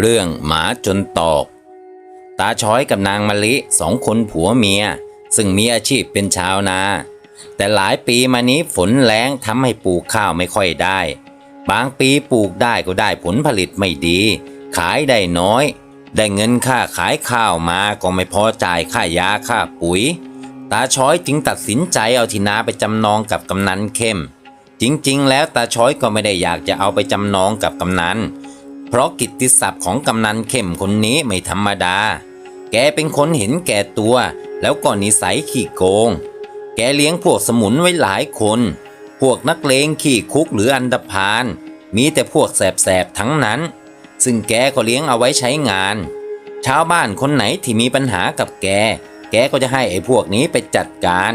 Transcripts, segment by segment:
เรื่องหมาจนตอก ตาช้อยกับนางมะลิสองคนผัวเมีย ซึ่งมีอาชีพเป็นชาวนา แต่หลายปีมานี้ฝนแรงทำให้ปลูกข้าวไม่ค่อยได้ บางปีปลูกได้ก็ได้ผลผลิตไม่ดี ขายได้น้อย ได้เงินค่าขายข้าวมาก็ไม่พอจ่ายค่ายาค่าปุ๋ย ตาช้อยจึงตัดสินใจเอาที่นาไปจำนองกับกำนันเข้ม จริงๆ แล้วตาช้อยก็ไม่ได้อยากจะเอาไปจำนองกับกำนัน เพราะกิตติศัพท์ของกำนันเข้มคนนี้ไม่ธรรมดา แกเป็นคนเห็นแก่ตัว แล้วก็นิสัยขี้โกง แกเลี้ยงพวกสมุนไว้หลายคน พวกนักเลงขี้คุกหรืออันดพาน มีแต่พวกแสบๆทั้งนั้น ซึ่งแกก็เลี้ยงเอาไว้ใช้งาน ชาวบ้านคนไหนที่มีปัญหากับแก แกก็จะให้ไอ้พวกนี้ไปจัดการ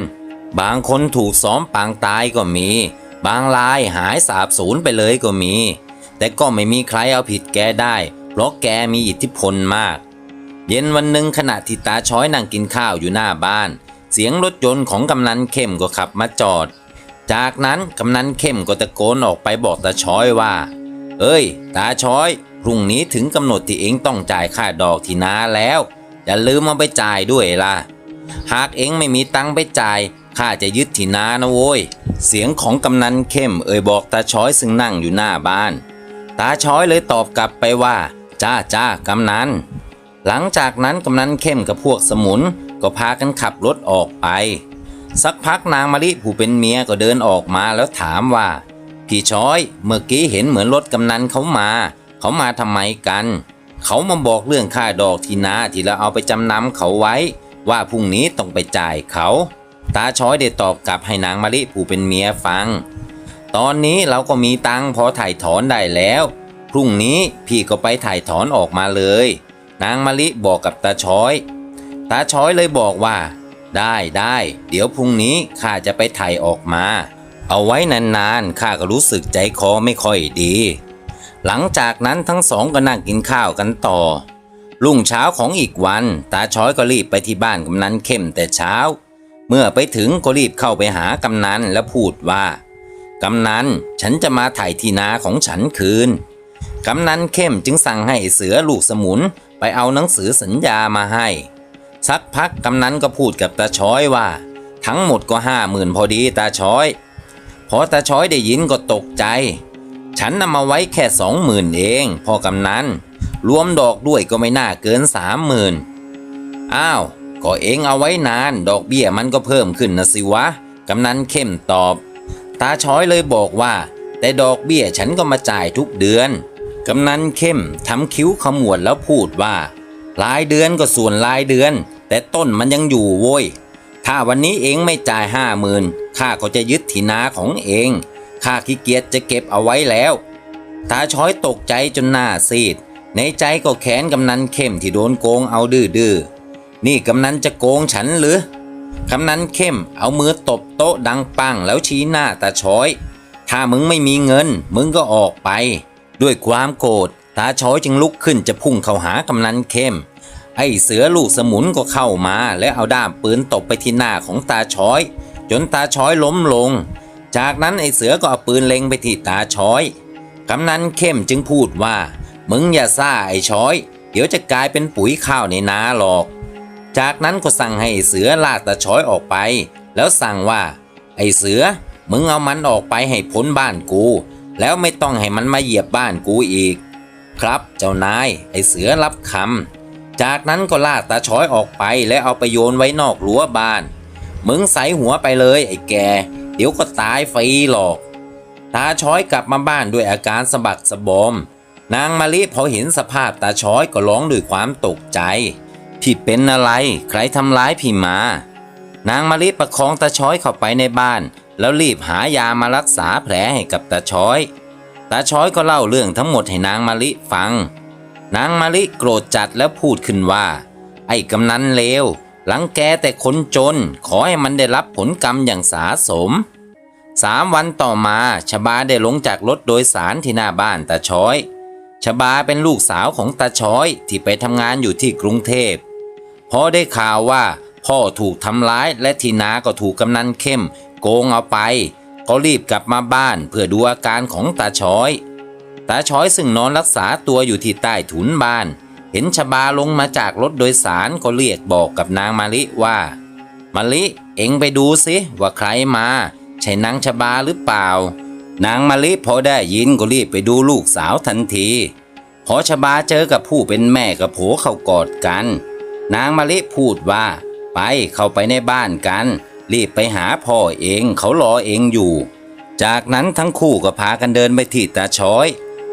บางคนถูกซ้อมปางตายก็มี บางรายหายสาบสูญไปเลยก็มี แต่ก็ไม่มีใครเอาผิดแกได้ เพราะแกมีอิทธิพลมาก เย็นวันหนึ่งขณะที่ตาช้อยนั่งกินข้าวอยู่หน้าบ้าน เสียงรถยนต์ของกำนันเข้มก็ขับมาจอด จากนั้นกำนันเข้มก็ตะโกนออกไปบอกตาช้อยว่า เอ้ย ตาช้อยพรุ่งนี้ถึงกำหนดที่เองต้องจ่ายค่าดอกที่นาแล้วอย่าลืมเอาไปจ่ายด้วยล่ะ หากเองไม่มีตังค์ไปจ่ายข้าจะยึดที่นานะโว้ย เสียงของกำนันเข้มเอ่ยบอกตาช้อยซึ่งนั่งอยู่หน้าบ้าน ตาช้อยเลยตอบกลับไปว่า จ้าจ้ากำนันหลังจากนั้นกำนันเข้มกับพวกสมุนก็พากันขับรถออกไป สักพักนางมะลิผู้เป็นเมียก็เดินออกมาแล้วถามว่า พี่ช้อย เมื่อกี้เห็นเหมือนรถกำนันเขามา เขามาทำไมกัน เขามาบอกเรื่องค่าดอกที่นาที่เราเอาไปจำนำเขาไว้ ว่าพรุ่งนี้ต้องไปจ่ายเขา ตาช้อยได้ตอบกลับให้นางมะลิผู้เป็นเมียฟัง ตอนนี้เราก็มีตังค์พอถ่ายถอนได้แล้ว พรุ่งนี้พี่ก็ไปถ่ายถอนออกมาเลย นางมะลิบอกกับตาช้อย ตาช้อยเลยบอกว่า ได้ได้ เดี๋ยวพรุ่งนี้ข้าจะไปถ่ายออกมา เอาไว้นานๆข้าก็รู้สึกใจคอไม่ค่อยดี หลังจากนั้นทั้งสองก็นั่งกินข้าวกันต่อ รุ่งเช้าของอีกวัน ตาช้อยก็รีบไปที่บ้านกำนันเข้มแต่เช้า เมื่อไปถึงก็รีบเข้าไปหากำนันแล้วพูดว่า กำนันฉันจะมาถ่ายที่นาของฉันคืน กำนันเข้มจึงสั่งให้เสือลูกสมุนไปเอาหนังสือสัญญามาให้ สักพักกำนันก็พูดกับตาช้อยว่า ทั้งหมดก็ห้าหมื่นพอดีตาช้อย พอตาช้อยได้ยินก็ตกใจ ฉันนำมาไว้แค่สองหมื่นเองพ่อกำนันรวมดอกด้วยก็ไม่น่าเกินสามหมื่นอ้าวก็เองเอาไว้นาน ดอกเบี้ยมันก็เพิ่มขึ้นนะสิวะ กำนันเข้มตอบ ตาช้อยเลยบอกว่า แต่ดอกเบี้ยฉันก็มาจ่ายทุกเดือน กำนันเข้มทำคิ้วขมวดแล้วพูดว่า รายเดือนก็ส่วนรายเดือน แต่ต้นมันยังอยู่โว้ย ถ้าวันนี้เองไม่จ่ายห้าหมื่นข้าก็จะยึดที่นาของเอง ข้าขี้เกียจจะเก็บเอาไว้แล้ว ตาช้อยตกใจจนหน้าซีด ในใจก็แค้นกำนันเข้มที่โดนโกงเอาดื้อๆ นี่กำนันจะโกงฉันหรือ กำนั้นเข้มเอามือตบโต๊ะดังปังแล้วชี้หน้าตาช้อย ถ้ามึงไม่มีเงิน มึงก็ออกไป ด้วยความโกรธตาช้อยจึงลุกขึ้นจะพุ่งเข้าหากำนันเข้ม ไอ้เสือลูกสมุนก็เข้ามา และเอาด้ามปืนตบไปที่หน้าของตาช้อย จนตาช้อยล้มลง จากนั้นไอ้เสือก็เอาปืนเล็งไปที่ตาช้อยกำนันเข้มจึงพูดว่า มึงอย่าซ่าไอ้ช้อย เดี๋ยวจะกลายเป็นปุ๋ยข้าวในนาหรอก จากนั้นก็สั่งให้เสือลาตาช้อยออกไป แล้วสั่งว่า ไอ้เสือ มึงเอามันออกไปให้พ้นบ้านกู แล้วไม่ต้องให้มันมาเหยียบบ้านกูอีก ครับเจ้านายไอ้เสือรับคำจากนั้นก็ลาตาช้อยออกไปและเอาไปโยนไว้นอกรั้วบ้าน มึงใส่หัวไปเลยไอ้แก เดี๋ยวก็ตายฟรีหรอก ตาช้อยกลับมาบ้านด้วยอาการสะบักสะบอม นางมะลิพอเห็นสภาพตาช้อยก็ร้องด้วยความตกใจ พี่เป็นอะไร ใครทำร้ายพี่มา นางมะลิประคองตาช้อยเข้าไปในบ้าน แล้วรีบหายามารักษาแผลให้กับตาช้อย ตาช้อยก็เล่าเรื่องทั้งหมดให้นางมะลิฟัง นางมะลิโกรธจัดแล้วพูดขึ้นว่า ไอ้กำนันเลวหลังแกแต่คนจน ขอให้มันได้รับผลกรรมอย่างสาสมสามวันต่อมาชบาได้ลงจากรถโดยสารที่หน้าบ้านตาช้อย ชบาเป็นลูกสาวของตาช้อยที่ไปทำงานอยู่ที่กรุงเทพ พอได้ข่าวว่า พ่อถูกทำร้ายและทีนาก็ถูกกำนันเข้ม โกงเอาไป ก็รีบกลับมาบ้านเพื่อดูอาการของตาช้อย ตาช้อยซึ่งนอนรักษาตัวอยู่ที่ใต้ถุนบ้าน เห็นชบาลงมาจากรถโดยสารก็เรียกบอกกับนางมาลิว่า มาลิเอ็งไปดูสิว่าใครมา ใช่นางชบาหรือเปล่า นางมาลิพอได้ยินก็รีบไปดูลูกสาวทันที พอชบาเจอกับผู้เป็นแม่กับโผเขากอดกัน นางมาลิพูดว่า ไปเข้าไปในบ้านกัน รีบไปหาพ่อเองเขารอเองอยู่ จากนั้นทั้งคู่ก็พากันเดินไปที่ตาช้อย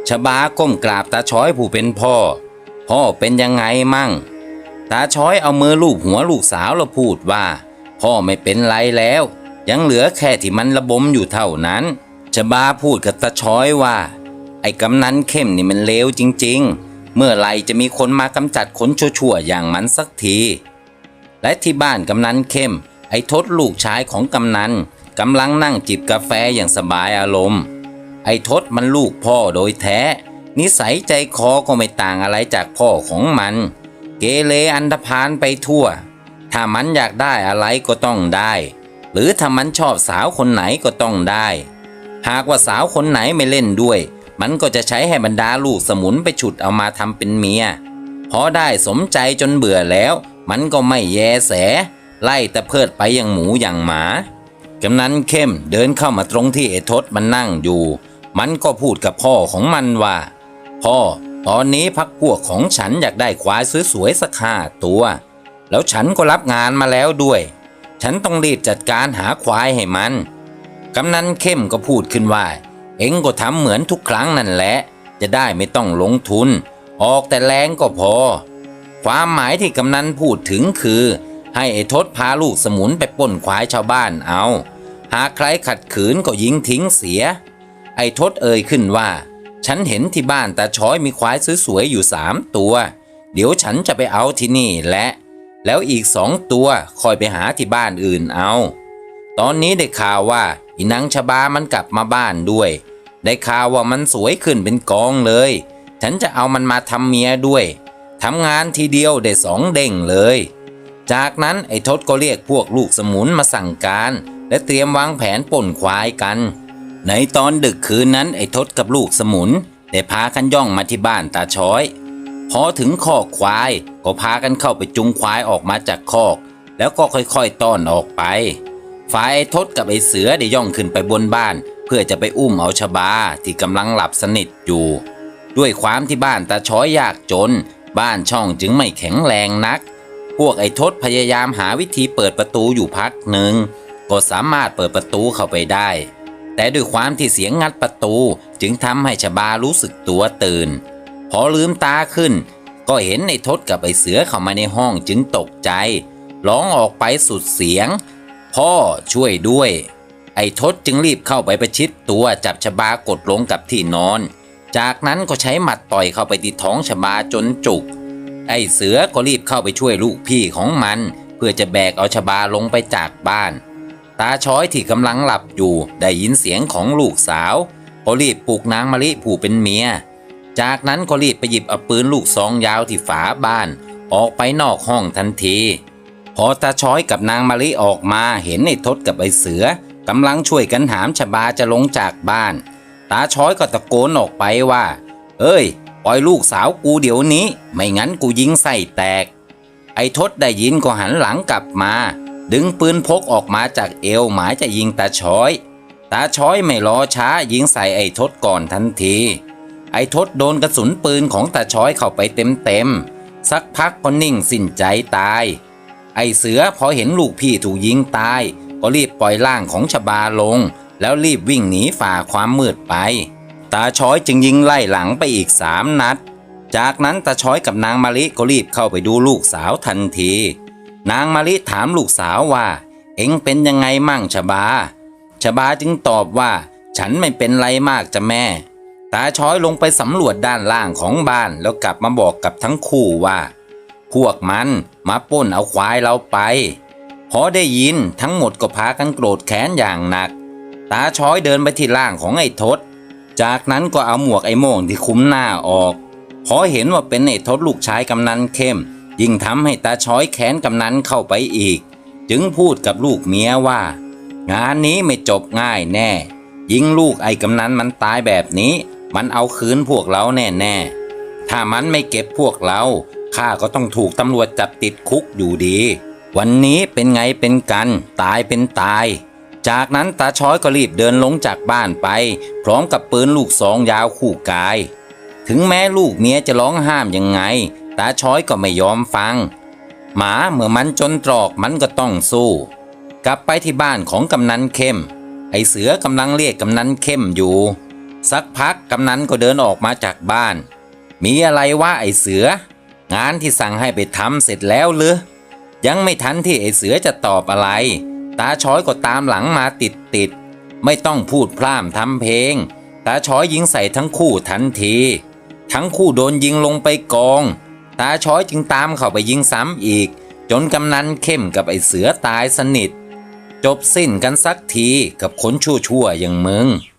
ชบาก้มกราบตาช้อยผู้เป็นพ่อ พ่อเป็นยังไงมั่ง ตาช้อยเอามือลูบหัวลูกสาวแล้วพูดว่า พ่อไม่เป็นไรแล้ว ยังเหลือแค่ที่มันระบมอยู่เท่านั้นชบาพูดกับตาช้อยว่า ไอ้กำนันเข้มนี่มันเลวจริง ๆ เมื่อไรจะมีคนมากำจัดคนชั่วๆอย่างมันสักที และที่บ้านกำนันเข้ม ไอ้ทศลูกชายของกำนันกำลังนั่งจิบกาแฟอย่างสบายอารมณ์ ไอ้ทศมันลูกพ่อโดยแท้ นิสัยใจคอก็ไม่ต่างอะไรจากพ่อของมัน เกเรอันธพาลไปทั่ว ถ้ามันอยากได้อะไรก็ต้องได้ หรือถ้ามันชอบสาวคนไหนก็ต้องได้ หากว่าสาวคนไหนไม่เล่นด้วย มันก็จะใช้ให้บรรดาลูกสมุนไปฉุดเอามาทำเป็นเมียพอได้สมใจจนเบื่อแล้ว มันก็ไม่แยแส ไล่แต่เพิดไปอย่างหมูอย่างหมากำนันเข้มเดินเข้ามาตรงที่เอทศมันนั่งอยู่ มันก็พูดกับพ่อของมันว่า พ่อ ตอนนี้พักพวกของฉันอยากได้ควายสวยๆสักห้าตัว แล้วฉันก็รับงานมาแล้วด้วย ฉันต้องรีบจัดการหาควายให้มัน กำนันเข้มก็พูดขึ้นว่า เองก็ทำเหมือนทุกครั้งนั่นแหละ จะได้ไม่ต้องลงทุน ออกแต่แรงก็พอ ความหมายที่กำนันพูดถึงคือ ให้ไอ้ทศพาลูกสมุนไปปล้นควายชาวบ้านเอา หากใครขัดขืนก็ยิงทิ้งเสีย ไอ้ทศเอ่ยขึ้นว่า ฉันเห็นที่บ้านตาช้อยมีควายสวยๆอยู่สามตัว เดี๋ยวฉันจะไปเอาที่นี่และ แล้วอีกสองตัวคอยไปหาที่บ้านอื่นเอา ตอนนี้ได้ข่าวว่าอีนางชบามันกลับมาบ้านด้วย ได้ข่าวว่ามันสวยขึ้นเป็นกองเลย ฉันจะเอามันมาทำเมียด้วยทำงานทีเดียวได้สองเด้งเลย จากนั้นไอ้ทศก็เรียกพวกลูกสมุนมาสั่งการ และเตรียมวางแผนป่นควายกัน ในตอนดึกคืนนั้นไอ้ทศกับลูกสมุนได้พากันย่องมาที่บ้านตาช้อย พอถึงคอกควายก็พากันเข้าไปจุงควายออกมาจากคอก แล้วก็ค่อยๆต้อนออกไป ฝ่ายไอ้ทศกับไอ้เสือได้ย่องขึ้นไปบนบ้าน เพื่อจะไปอุ้มเอาชบาที่กำลังหลับสนิทอยู่ ด้วยความที่บ้านตาช้อยยากจน บ้านช่องจึงไม่แข็งแรงนัก พวกไอ้ทศพยายามหาวิธีเปิดประตูอยู่พักหนึ่งก็สามารถเปิดประตูเข้าไปได้ แต่ด้วยความที่เสียงงัดประตูจึงทำให้ชบารู้สึกตัวตื่น พอลืมตาขึ้น ก็เห็นไอ้ทศกับไอ้เสือเข้ามาในห้องจึงตกใจร้องออกไปสุดเสียง พ่อช่วยด้วย ไอ้ทศจึงรีบเข้าไปประชิดตัวจับชบากดลงกับที่นอน จากนั้นก็ใช้หมัดต่อยเข้าไปที่ท้องชบาจนจุก ไอ้เสือก็รีบเข้าไปช่วยลูกพี่ของมัน เพื่อจะแบกเอาชบาลงไปจากบ้าน ตาช้อยที่กำลังหลับอยู่ได้ยินเสียงของลูกสาวก็รีบปลุกนางมะลิผู้เป็นเมีย จากนั้นก็รีบไปหยิบเอาปืนลูกซองยาวที่ฝาบ้าน ออกไปนอกห้องทันที พอตาช้อยกับนางมะลิออกมาเห็นไอ้ทศกับไอ้เสือกำลังช่วยกันหามชบาจะลงจากบ้าน ตาช้อยก็ตะโกนออกไปว่า เอ้ย ปล่อยลูกสาวกูเดี๋ยวนี้ ไม่งั้นกูยิงใส่แตก ไอ้ทศได้ยินก็หันหลังกลับมา ดึงปืนพกออกมาจากเอวหมายจะยิงตาช้อย ตาช้อยไม่รอช้ายิงใส่ไอ้ทศก่อนทันที ไอ้ทศโดนกระสุนปืนของตาช้อยเข้าไปเต็มๆสักพักก็นิ่งสิ้นใจตาย ไอเสือพอเห็นลูกพี่ถูกยิงตาย ก็รีบปล่อยร่างของชบาลง แล้วรีบวิ่งหนีฝ่าความมืดไป ตาช้อยจึงยิงไล่หลังไปอีกสามนัด จากนั้นตาช้อยกับนางมะลิก็รีบเข้าไปดูลูกสาวทันที นางมะลิถามลูกสาวว่า เอ็งเป็นยังไงมั่งชบา ชบาจึงตอบว่า ฉันไม่เป็นไรมากจ้ะแม่ ตาช้อยลงไปสำรวจด้านล่างของบ้านแล้วกลับมาบอกกับทั้งคู่ว่า พวกมันมาป้นเอาควายเราไป พอได้ยินทั้งหมดก็พากันโกรธแค้นอย่างหนัก ตาช้อยเดินไปที่ล่างของไอ้ทศ จากนั้นก็เอาหมวกไอ้โม่งที่คุ้มหน้าออก พอเห็นว่าเป็นไอ้ทศลูกชายกำนันเข้ม ยิ่งทำให้ตาช้อยแค้นกำนันเข้าไปอีก จึงพูดกับลูกเมียว่า งานนี้ไม่จบง่ายแน่ ยิงลูกไอ้กำนันมันตายแบบนี้ มันเอาคืนพวกเราแน่ๆ ถ้ามันไม่เก็บพวกเรา ข้าก็ต้องถูกตำรวจจับติดคุกอยู่ดี วันนี้เป็นไงเป็นกัน ตายเป็นตาย จากนั้นตาช้อยก็รีบเดินลงจากบ้านไป พร้อมกับปืนลูกซองยาวคู่กาย ถึงแม้ลูกเมียจะร้องห้ามยังไง ตาช้อยก็ไม่ยอมฟัง หมาเมื่อมันจนตรอกมันก็ต้องสู้ กลับไปที่บ้านของกำนันเข้ม ไอเสือกำลังเรียกกำนันเข้มอยู่ สักพักกำนันก็เดินออกมาจากบ้าน มีอะไรว่าไอเสือ งานที่สั่งให้ไปทำเสร็จแล้วหรือยังไม่ทันที่ไอเสือจะตอบอะไร ตาช้อยก็ตามหลังมาติดติดๆไม่ต้องพูดพร่ำทำเพลง ตาช้อยยิงใส่ทั้งคู่ทันที ทั้งคู่โดนยิงลงไปกอง ตาช้อยจึงตามเข้าไปยิงซ้ำอีก จนกำนันเข้มกับไอเสือตายสนิท จบสิ้นกันสักทีกับคนชั่วๆอย่างมึง